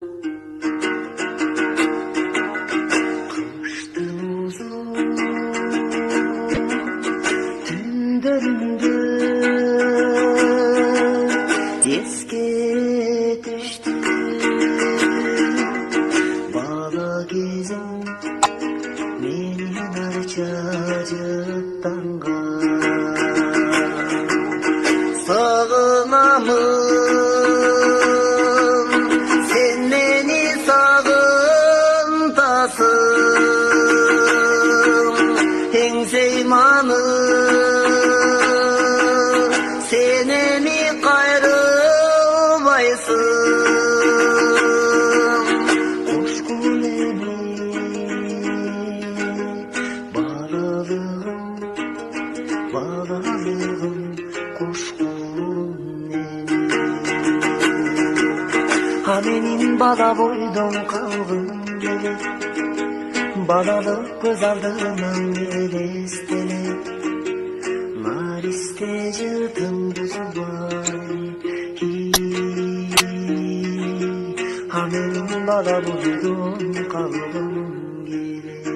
Música bala boydum kalbim gelir Balalık göz aldığımın gelesteli Mariste cıldım buzu var Ha benim bala boydum kalbim gelir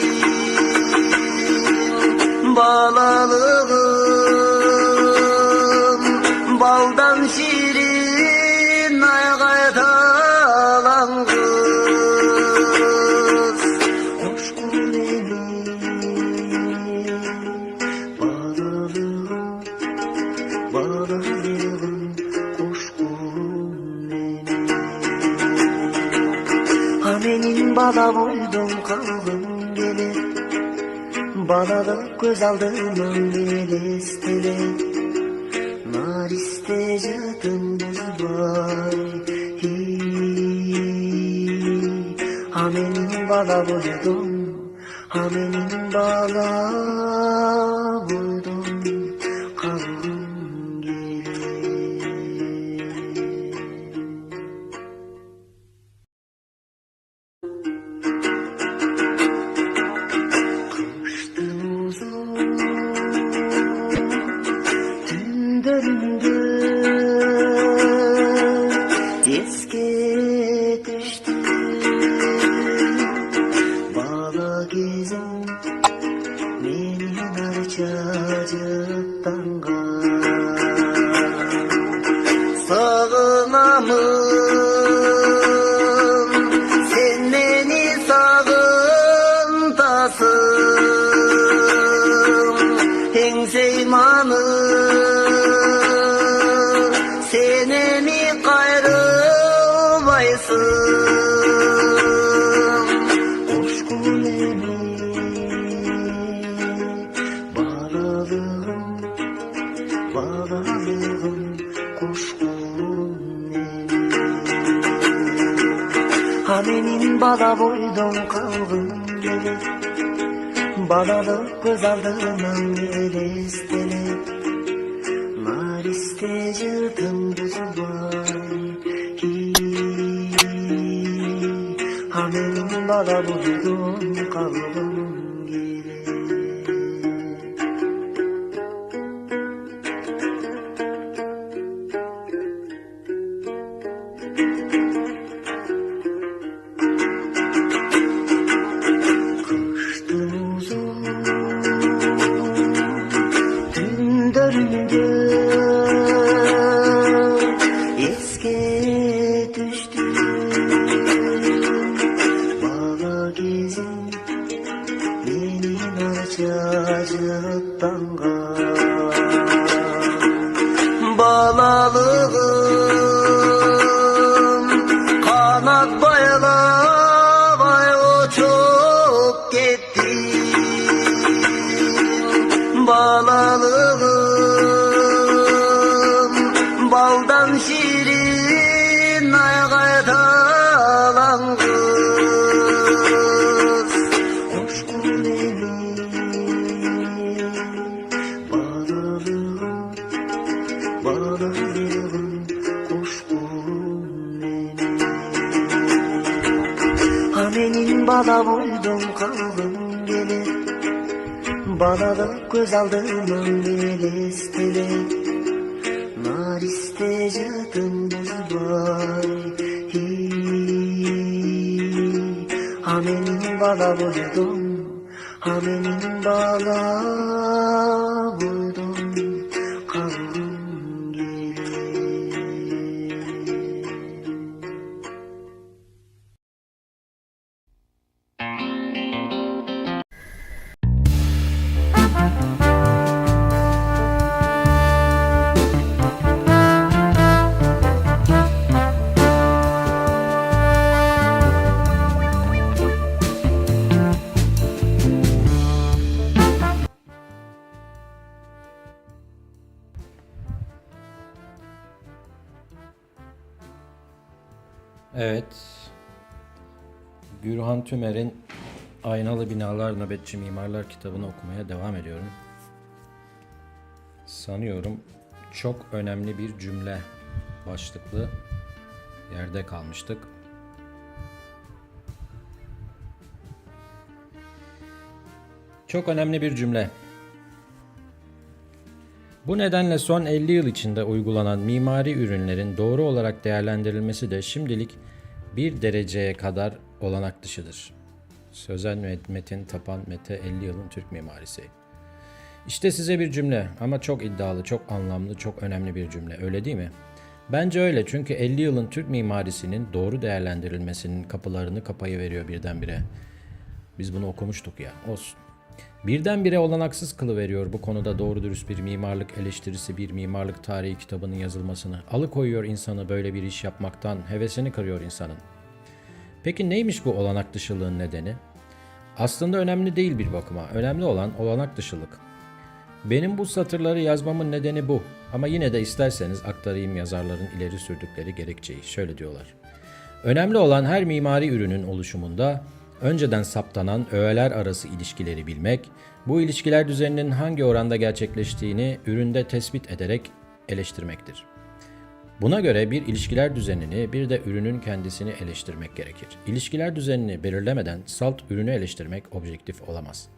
gitti Bağlalığım baldan Balalık göz aldığımın gelesteli Mariste cadım buzlar Ha benim bala boydum Ha benim bala Hengzeymanı Sene mi kayrılmaysın? Coşkun emin Bağlalığım Bağlalığım Coşkun emin Ha benim bala boydum gelir Balalık göz aldığımın gelesteli Mariste cıldım buzu var Ha benim bala boydum kalbim baldan şirin ayağa talan kız. Hoş kul bağladım bağladım hoş kul Hamenin bala buldum kaldım gene. Bana da göz aldım ömrümün estini aldımın bir istedi Nar isteyecektim buzbay Hamenin bala uydum Hamenin bala uydum Gürhan Tümer'in Aynalı Binalar Nöbetçi Mimarlar kitabını okumaya devam ediyorum. Sanıyorum çok önemli bir cümle başlıklı yerde kalmıştık. Çok önemli bir cümle. Bu nedenle son 50 yıl içinde uygulanan mimari ürünlerin doğru olarak değerlendirilmesi de şimdilik bir dereceye kadar olanak dışıdır. Sözen Met- Metin Tapan Mete 50 yılın Türk mimarisi. İşte size bir cümle ama çok iddialı, çok anlamlı, çok önemli bir cümle. Öyle değil mi? Bence öyle çünkü 50 yılın Türk mimarisinin doğru değerlendirilmesinin kapılarını kapayıveriyor birdenbire. Biz bunu okumuştuk ya. Olsun. Birdenbire olanaksız kılıveriyor bu konuda doğru dürüst bir mimarlık eleştirisi, bir mimarlık tarihi kitabının yazılmasını. Alıkoyuyor insanı böyle bir iş yapmaktan, hevesini kırıyor insanın. Peki neymiş bu olanak dışılığın nedeni? Aslında önemli değil bir bakıma. Önemli olan olanak dışılık. Benim bu satırları yazmamın nedeni bu. Ama yine de isterseniz aktarayım yazarların ileri sürdükleri gerekçeyi. Şöyle diyorlar. Önemli olan her mimari ürünün oluşumunda önceden saptanan öğeler arası ilişkileri bilmek, bu ilişkiler düzeninin hangi oranda gerçekleştiğini üründe tespit ederek eleştirmektir. Buna göre bir ilişkiler düzenini bir de ürünün kendisini eleştirmek gerekir. İlişkiler düzenini belirlemeden salt ürünü eleştirmek objektif olamaz.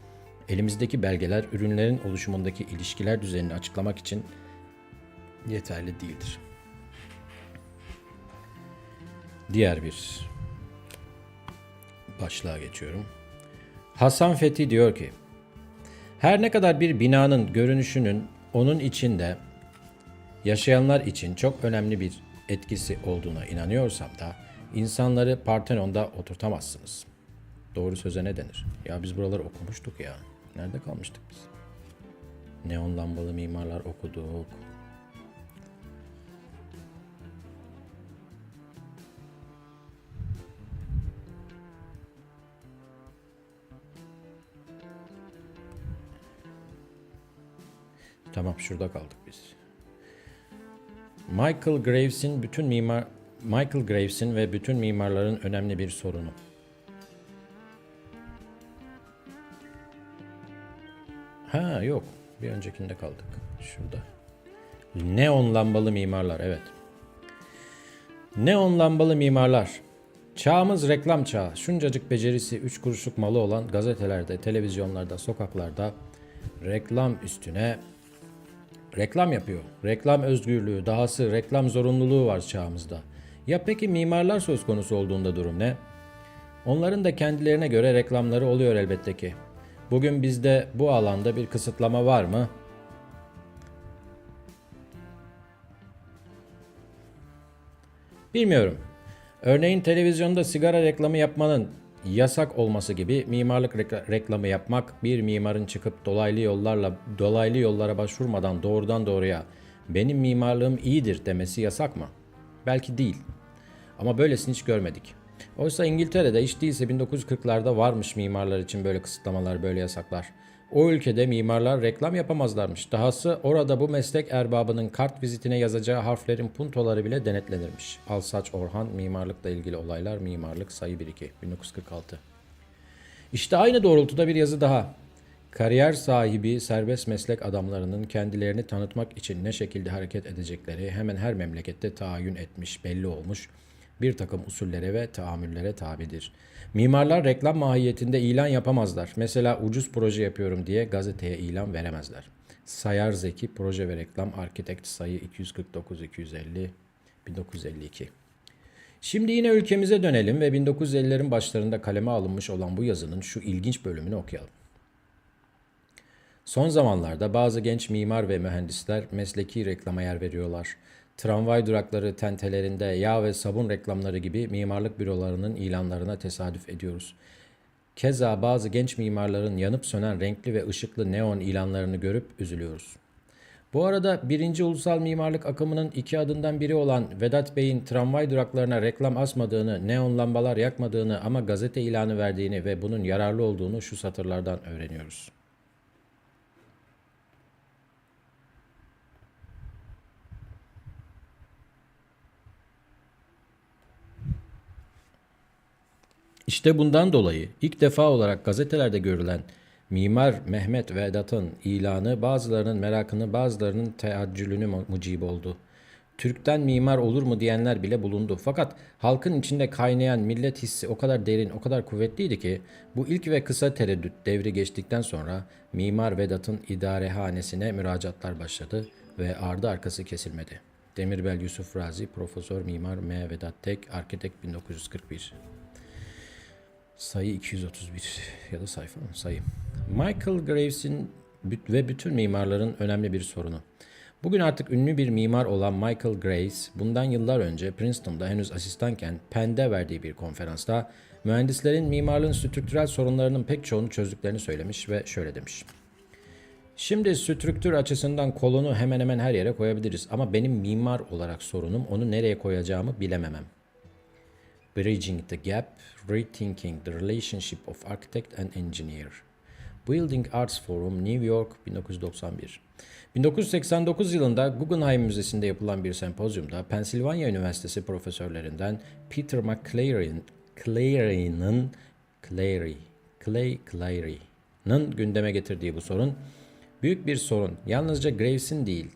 Elimizdeki belgeler ürünlerin oluşumundaki ilişkiler düzenini açıklamak için yeterli değildir. Diğer bir başlığa geçiyorum. Hasan Fethi diyor ki, her ne kadar bir binanın görünüşünün onun içinde yaşayanlar için çok önemli bir etkisi olduğuna inanıyorsam da insanları Partenon'da oturtamazsınız. Doğru söze ne denir? Ya biz buraları okumuştuk ya. Nerede kalmıştık biz? Neon lambalı mimarlar okuduk. Tamam şurada kaldık biz. Michael Graves'in bütün mimar Michael Graves'in ve bütün mimarların önemli bir sorunu. Ha yok. Bir öncekinde kaldık. Şurada. Neon lambalı mimarlar evet. Neon lambalı mimarlar. Çağımız reklam çağı. Şuncacık becerisi 3 kuruşluk malı olan gazetelerde, televizyonlarda, sokaklarda reklam üstüne reklam yapıyor. Reklam özgürlüğü, dahası reklam zorunluluğu var çağımızda. Ya peki mimarlar söz konusu olduğunda durum ne? Onların da kendilerine göre reklamları oluyor elbette ki. Bugün bizde bu alanda bir kısıtlama var mı? Bilmiyorum. Örneğin televizyonda sigara reklamı yapmanın yasak olması gibi mimarlık rekla- reklamı yapmak bir mimarın çıkıp dolaylı yollarla dolaylı yollara başvurmadan doğrudan doğruya benim mimarlığım iyidir demesi yasak mı? Belki değil. Ama böylesini hiç görmedik. Oysa İngiltere'de hiç değilse 1940'larda varmış mimarlar için böyle kısıtlamalar, böyle yasaklar. O ülkede mimarlar reklam yapamazlarmış. Dahası orada bu meslek erbabının kart vizitine yazacağı harflerin puntoları bile denetlenirmiş. Alsaç Orhan, mimarlıkla ilgili olaylar, mimarlık sayı 1-2, 1946. İşte aynı doğrultuda bir yazı daha. Kariyer sahibi serbest meslek adamlarının kendilerini tanıtmak için ne şekilde hareket edecekleri hemen her memlekette tayin etmiş, belli olmuş bir takım usullere ve tahammüllere tabidir. Mimarlar reklam mahiyetinde ilan yapamazlar. Mesela ucuz proje yapıyorum diye gazeteye ilan veremezler. Sayar Zeki Proje ve Reklam Arkitekt sayı 249 250 1952. Şimdi yine ülkemize dönelim ve 1950'lerin başlarında kaleme alınmış olan bu yazının şu ilginç bölümünü okuyalım. Son zamanlarda bazı genç mimar ve mühendisler mesleki reklama yer veriyorlar. Tramvay durakları tentelerinde yağ ve sabun reklamları gibi mimarlık bürolarının ilanlarına tesadüf ediyoruz. Keza bazı genç mimarların yanıp sönen renkli ve ışıklı neon ilanlarını görüp üzülüyoruz. Bu arada birinci ulusal mimarlık akımının iki adından biri olan Vedat Bey'in tramvay duraklarına reklam asmadığını, neon lambalar yakmadığını ama gazete ilanı verdiğini ve bunun yararlı olduğunu şu satırlardan öğreniyoruz. İşte bundan dolayı ilk defa olarak gazetelerde görülen Mimar Mehmet Vedat'ın ilanı bazılarının merakını bazılarının teaccülünü mu- mucib oldu. Türk'ten mimar olur mu diyenler bile bulundu. Fakat halkın içinde kaynayan millet hissi o kadar derin, o kadar kuvvetliydi ki bu ilk ve kısa tereddüt devri geçtikten sonra Mimar Vedat'ın idarehanesine müracaatlar başladı ve ardı arkası kesilmedi. Demirbel Yusuf Razi, Profesör Mimar M. Vedat Tek, Arkitek 1941 Sayı 231 ya da sayfa mı? Sayı. Michael Graves'in ve bütün mimarların önemli bir sorunu. Bugün artık ünlü bir mimar olan Michael Graves, bundan yıllar önce Princeton'da henüz asistanken Penn'de verdiği bir konferansta mühendislerin mimarlığın strüktürel sorunlarının pek çoğunu çözdüklerini söylemiş ve şöyle demiş. Şimdi strüktür açısından kolonu hemen hemen her yere koyabiliriz ama benim mimar olarak sorunum onu nereye koyacağımı bilememem. Bridging the Gap, Rethinking the Relationship of Architect and Engineer. Building Arts Forum, New York, 1991. 1989 yılında Guggenheim Müzesi'nde yapılan bir sempozyumda Pennsylvania Üniversitesi profesörlerinden Peter McClary'nin Clary'nin Clary, Clay Clary'nin gündeme getirdiği bu sorun büyük bir sorun. Yalnızca Graves'in değil,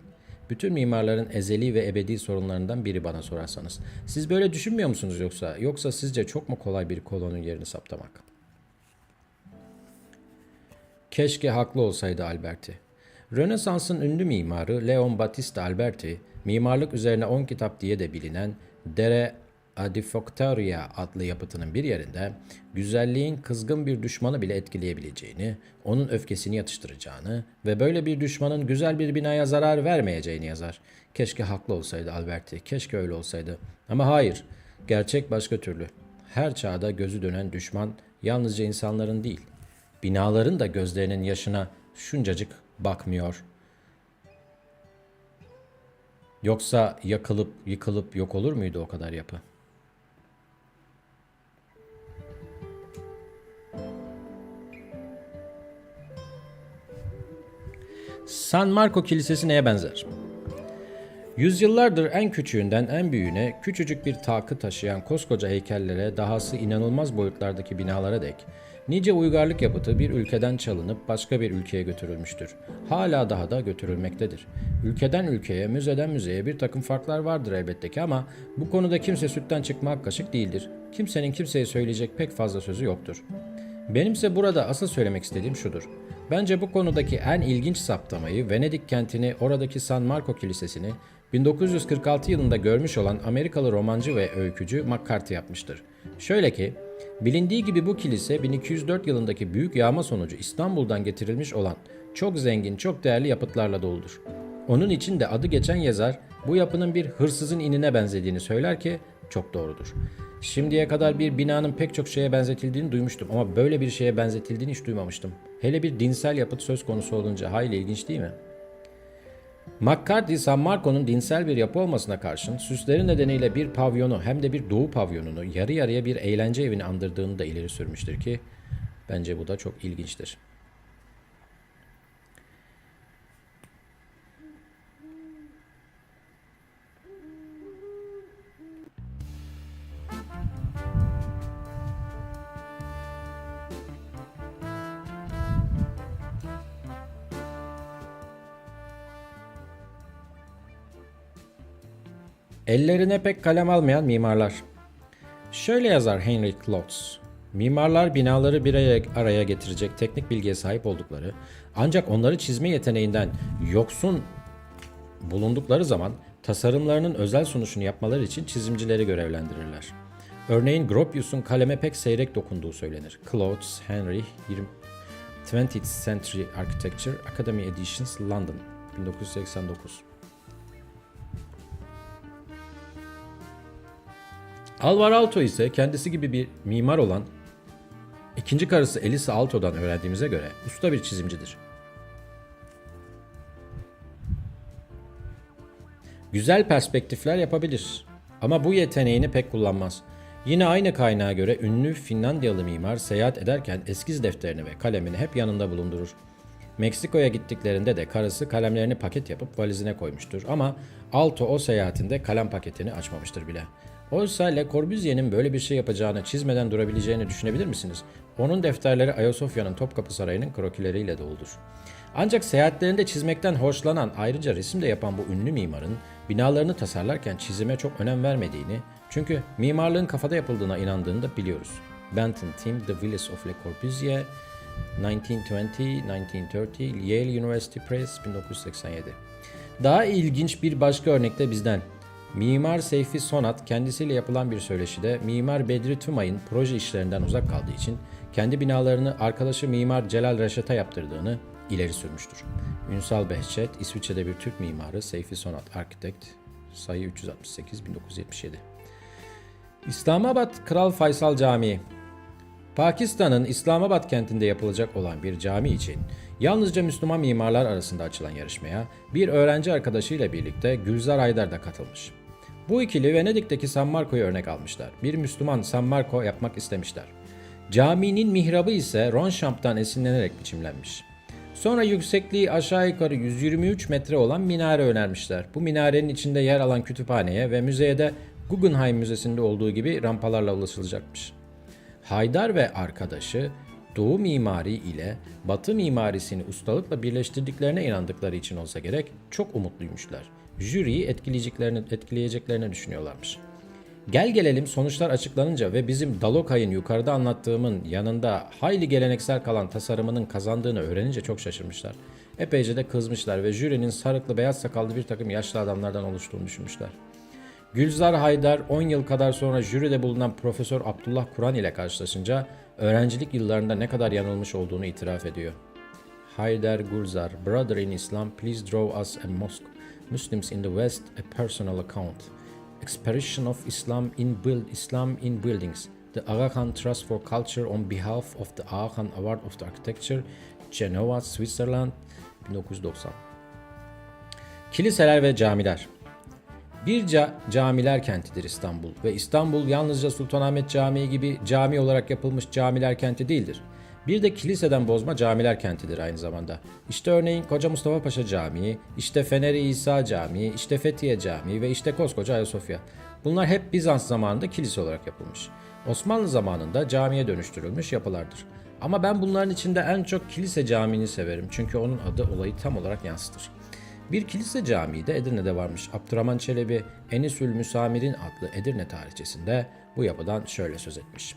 bütün mimarların ezeli ve ebedi sorunlarından biri bana sorarsanız. Siz böyle düşünmüyor musunuz yoksa? Yoksa sizce çok mu kolay bir kolonun yerini saptamak? Keşke haklı olsaydı Alberti. Rönesans'ın ünlü mimarı Leon Battista Alberti, mimarlık üzerine 10 kitap diye de bilinen Dere Adifoctaria adlı yapıtının bir yerinde güzelliğin kızgın bir düşmanı bile etkileyebileceğini, onun öfkesini yatıştıracağını ve böyle bir düşmanın güzel bir binaya zarar vermeyeceğini yazar. Keşke haklı olsaydı Alberti, keşke öyle olsaydı. Ama hayır, gerçek başka türlü. Her çağda gözü dönen düşman yalnızca insanların değil, binaların da gözlerinin yaşına şuncacık bakmıyor. Yoksa yakılıp yıkılıp yok olur muydu o kadar yapı? San Marco Kilisesi neye benzer? Yüzyıllardır en küçüğünden en büyüğüne küçücük bir takı taşıyan koskoca heykellere dahası inanılmaz boyutlardaki binalara dek nice uygarlık yapıtı bir ülkeden çalınıp başka bir ülkeye götürülmüştür. Hala daha da götürülmektedir. Ülkeden ülkeye, müzeden müzeye bir takım farklar vardır elbette ki ama bu konuda kimse sütten çıkmak kaşık değildir. Kimsenin kimseye söyleyecek pek fazla sözü yoktur. Benimse burada asıl söylemek istediğim şudur. Bence bu konudaki en ilginç saptamayı Venedik kentini, oradaki San Marco Kilisesi'ni 1946 yılında görmüş olan Amerikalı romancı ve öykücü McCarthy yapmıştır. Şöyle ki, bilindiği gibi bu kilise 1204 yılındaki büyük yağma sonucu İstanbul'dan getirilmiş olan çok zengin, çok değerli yapıtlarla doludur. Onun için de adı geçen yazar bu yapının bir hırsızın inine benzediğini söyler ki çok doğrudur. Şimdiye kadar bir binanın pek çok şeye benzetildiğini duymuştum ama böyle bir şeye benzetildiğini hiç duymamıştım. Hele bir dinsel yapıt söz konusu olunca hayli ilginç değil mi? McCarthy, San Marco'nun dinsel bir yapı olmasına karşın süsleri nedeniyle bir pavyonu hem de bir doğu pavyonunu yarı yarıya bir eğlence evini andırdığını da ileri sürmüştür ki bence bu da çok ilginçtir. Ellerine pek kalem almayan mimarlar. Şöyle yazar Henry Klotz. Mimarlar binaları bir araya, getirecek teknik bilgiye sahip oldukları ancak onları çizme yeteneğinden yoksun bulundukları zaman tasarımlarının özel sunuşunu yapmaları için çizimcileri görevlendirirler. Örneğin Gropius'un kaleme pek seyrek dokunduğu söylenir. Klotz, Henry, 20 20th Century Architecture, Academy Editions, London, 1989. Alvar Aalto ise kendisi gibi bir mimar olan ikinci karısı Elisa Aalto'dan öğrendiğimize göre usta bir çizimcidir. Güzel perspektifler yapabilir ama bu yeteneğini pek kullanmaz. Yine aynı kaynağa göre ünlü Finlandiyalı mimar seyahat ederken eskiz defterini ve kalemini hep yanında bulundurur. Meksiko'ya gittiklerinde de karısı kalemlerini paket yapıp valizine koymuştur ama Alto o seyahatinde kalem paketini açmamıştır bile. Oysa Le Corbusier'in böyle bir şey yapacağını çizmeden durabileceğini düşünebilir misiniz? Onun defterleri Ayasofya'nın Topkapı Sarayı'nın krokileriyle doludur. Ancak seyahatlerinde çizmekten hoşlanan ayrıca resim de yapan bu ünlü mimarın binalarını tasarlarken çizime çok önem vermediğini çünkü mimarlığın kafada yapıldığına inandığını da biliyoruz. Benton Tim, The Villas of Le Corbusier, 1920-1930, Yale University Press, 1987. Daha ilginç bir başka örnekte bizden. Mimar Seyfi Sonat kendisiyle yapılan bir söyleşide Mimar Bedri Tümay'ın proje işlerinden uzak kaldığı için kendi binalarını arkadaşı Mimar Celal Reşat'a yaptırdığını ileri sürmüştür. Ünsal Behçet, İsviçre'de bir Türk mimarı Seyfi Sonat Architect, sayı 368 1977. İslamabad Kral Faysal Camii Pakistan'ın İslamabad kentinde yapılacak olan bir cami için yalnızca Müslüman mimarlar arasında açılan yarışmaya bir öğrenci arkadaşıyla birlikte Gülzar Aydar da katılmış. Bu ikili Venedik'teki San Marco'yu örnek almışlar. Bir Müslüman San Marco yapmak istemişler. Caminin mihrabı ise Ronchamp'tan esinlenerek biçimlenmiş. Sonra yüksekliği aşağı yukarı 123 metre olan minare önermişler. Bu minarenin içinde yer alan kütüphaneye ve müzeye de Guggenheim Müzesi'nde olduğu gibi rampalarla ulaşılacakmış. Haydar ve arkadaşı Doğu mimari ile Batı mimarisini ustalıkla birleştirdiklerine inandıkları için olsa gerek çok umutluymuşlar. Jüriyi etkileyeceklerini, etkileyeceklerini düşünüyorlarmış. Gel gelelim sonuçlar açıklanınca ve bizim Dalokay'ın yukarıda anlattığımın yanında hayli geleneksel kalan tasarımının kazandığını öğrenince çok şaşırmışlar. Epeyce de kızmışlar ve jürinin sarıklı beyaz sakallı bir takım yaşlı adamlardan oluştuğunu düşünmüşler. Gülzar Haydar 10 yıl kadar sonra jüride bulunan Profesör Abdullah Kur'an ile karşılaşınca öğrencilik yıllarında ne kadar yanılmış olduğunu itiraf ediyor. Haydar Gulzar, brother in Islam, please draw us a mosque. Muslims in the West, a personal account. Expression of Islam in build Islam in buildings. The Aga Khan Trust for Culture on behalf of the Aga Khan Award of the Architecture, Genova, Switzerland, 1990. Kiliseler ve camiler. Bir ca- camiler kentidir İstanbul ve İstanbul yalnızca Sultanahmet Camii gibi cami olarak yapılmış camiler kenti değildir. Bir de kiliseden bozma camiler kentidir aynı zamanda. İşte örneğin Koca Mustafa Paşa Camii, işte Feneri İsa Camii, işte Fethiye Camii ve işte koskoca Ayasofya. Bunlar hep Bizans zamanında kilise olarak yapılmış. Osmanlı zamanında camiye dönüştürülmüş yapılardır. Ama ben bunların içinde en çok kilise camiini severim çünkü onun adı olayı tam olarak yansıtır. Bir kilise camii de Edirne'de varmış. Abdurrahman Çelebi Enisül Müsamir'in adlı Edirne tarihçesinde bu yapıdan şöyle söz etmiş.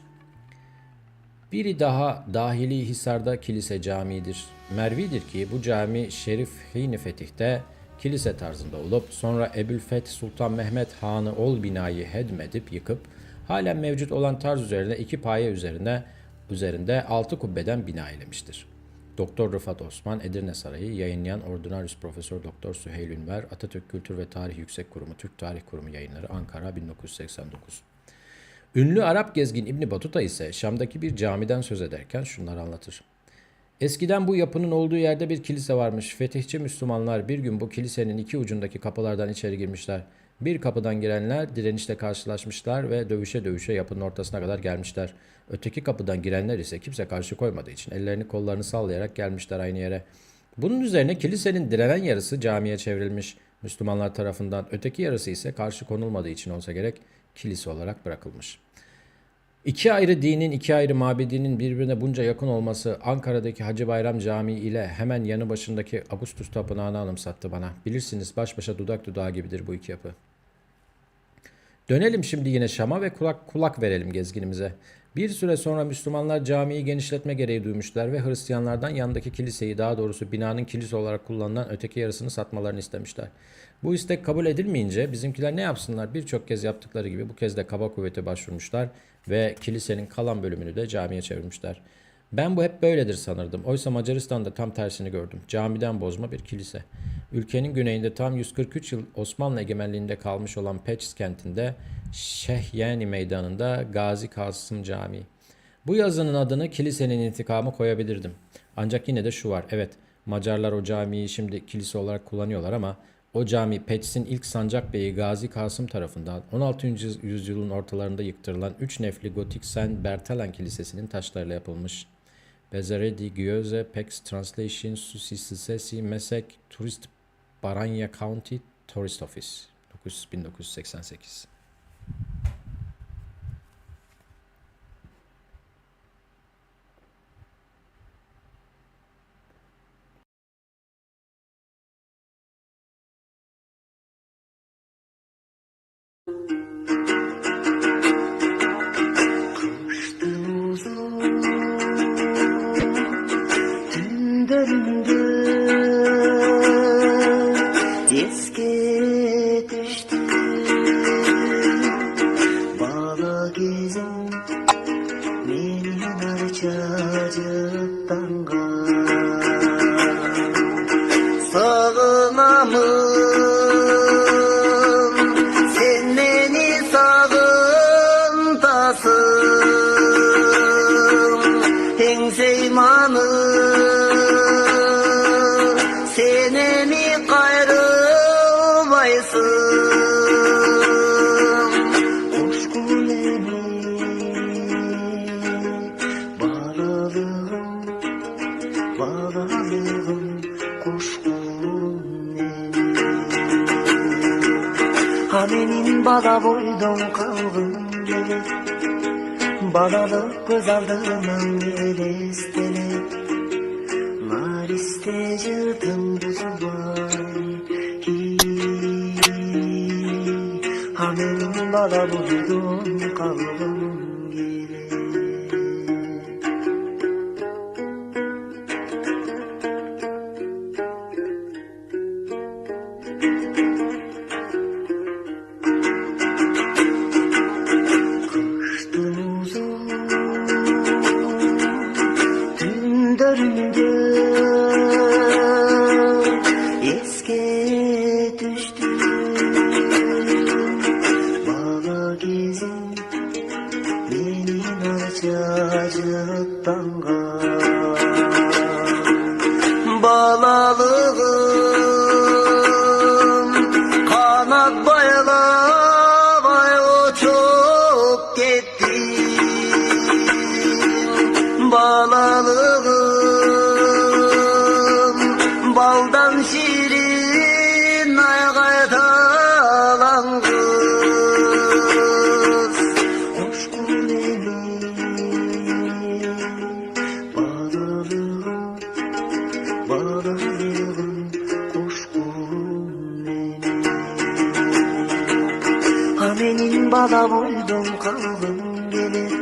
Biri daha dahili Hisar'da kilise camidir. Mervidir ki bu cami Şerif Hini Fetih'te kilise tarzında olup sonra Ebülfeth Sultan Mehmet Han'ı ol binayı hedmedip yıkıp halen mevcut olan tarz üzerine iki paye üzerine üzerinde altı kubbeden bina eylemiştir. Doktor Rıfat Osman, Edirne Sarayı, yayınlayan Ordinarius Profesör Doktor Süheyl Ünver, Atatürk Kültür ve Tarih Yüksek Kurumu, Türk Tarih Kurumu yayınları, Ankara 1989. Ünlü Arap gezgin İbni Batuta ise Şam'daki bir camiden söz ederken şunları anlatır. Eskiden bu yapının olduğu yerde bir kilise varmış. Fetihçi Müslümanlar bir gün bu kilisenin iki ucundaki kapılardan içeri girmişler. Bir kapıdan girenler direnişle karşılaşmışlar ve dövüşe dövüşe yapının ortasına kadar gelmişler. Öteki kapıdan girenler ise kimse karşı koymadığı için ellerini kollarını sallayarak gelmişler aynı yere. Bunun üzerine kilisenin direnen yarısı camiye çevrilmiş Müslümanlar tarafından. Öteki yarısı ise karşı konulmadığı için olsa gerek kilise olarak bırakılmış. İki ayrı dinin, iki ayrı mabedinin birbirine bunca yakın olması Ankara'daki Hacı Bayram Camii ile hemen yanı başındaki Augustus Tapınağı'nı anımsattı bana. Bilirsiniz baş başa dudak dudağı gibidir bu iki yapı. Dönelim şimdi yine Şam'a ve kulak kulak verelim gezginimize. Bir süre sonra Müslümanlar camiyi genişletme gereği duymuşlar ve Hristiyanlardan yanındaki kiliseyi daha doğrusu binanın kilise olarak kullanılan öteki yarısını satmalarını istemişler. Bu istek kabul edilmeyince bizimkiler ne yapsınlar birçok kez yaptıkları gibi bu kez de kaba kuvvete başvurmuşlar ve kilisenin kalan bölümünü de camiye çevirmişler. Ben bu hep böyledir sanırdım. Oysa Macaristan'da tam tersini gördüm. Camiden bozma bir kilise. Ülkenin güneyinde tam 143 yıl Osmanlı egemenliğinde kalmış olan Peç kentinde Şehyani Meydanı'nda Gazi Kasım Camii. Bu yazının adını kilisenin intikamı koyabilirdim. Ancak yine de şu var. Evet Macarlar o camiyi şimdi kilise olarak kullanıyorlar ama o cami Peçs'in ilk sancak beyi Gazi Kasım tarafından 16. yüzyılın ortalarında yıktırılan 3 nefli gotik Saint Bertalan Kilisesi'nin taşlarıyla yapılmış. Bezere di Gioze Pex Translation Susisesi Mesek Turist Baranya County Tourist Office 900 1988 Kıştın Bala boydum kaldım gelir Balalık göz aldığımın gelesteli Mariste cırdım buzulay Hamenin bala boydum kaldım Hamenin bala boydum kalbim gelir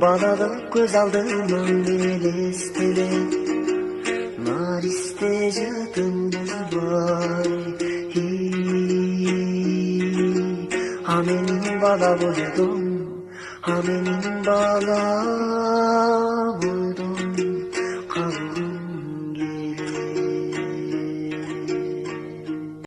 Balalık göz aldığımın gelesteli Mariste cadım buzbay Hamenin bala boydum Hamenin bala boydum